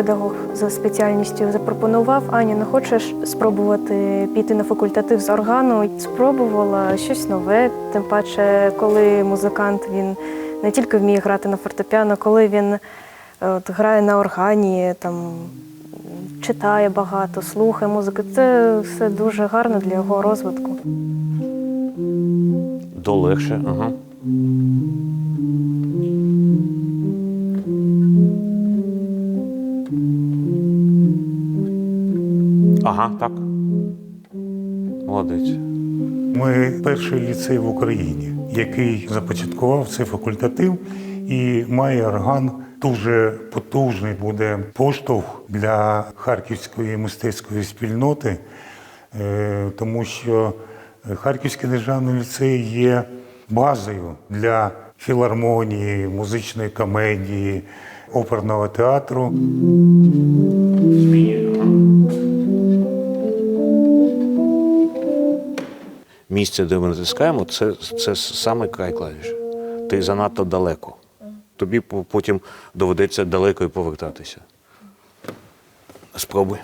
педагог за спеціальністю запропонував Аня, не хочеш спробувати піти на факультатив з органу? Спробувала щось нове. Тим паче, коли музикант він не тільки вміє грати на фортепіано, коли він от, грає на органі, там читає багато, слухає музику. Це все дуже гарно для його розвитку. До легше. Ага. Ага, так. Молодець. Ми перший ліцей в Україні, який започаткував цей факультатив і має орган дуже потужний буде поштовх для харківської мистецької спільноти, е, тому що Харківський державний ліцей є базою для філармонії, музичної комедії, оперного театру. Місце, де ми натискаємо, це, це саме край клавіші. Ти занадто далеко. Тобі потім доведеться далеко і повертатися. Спробуй.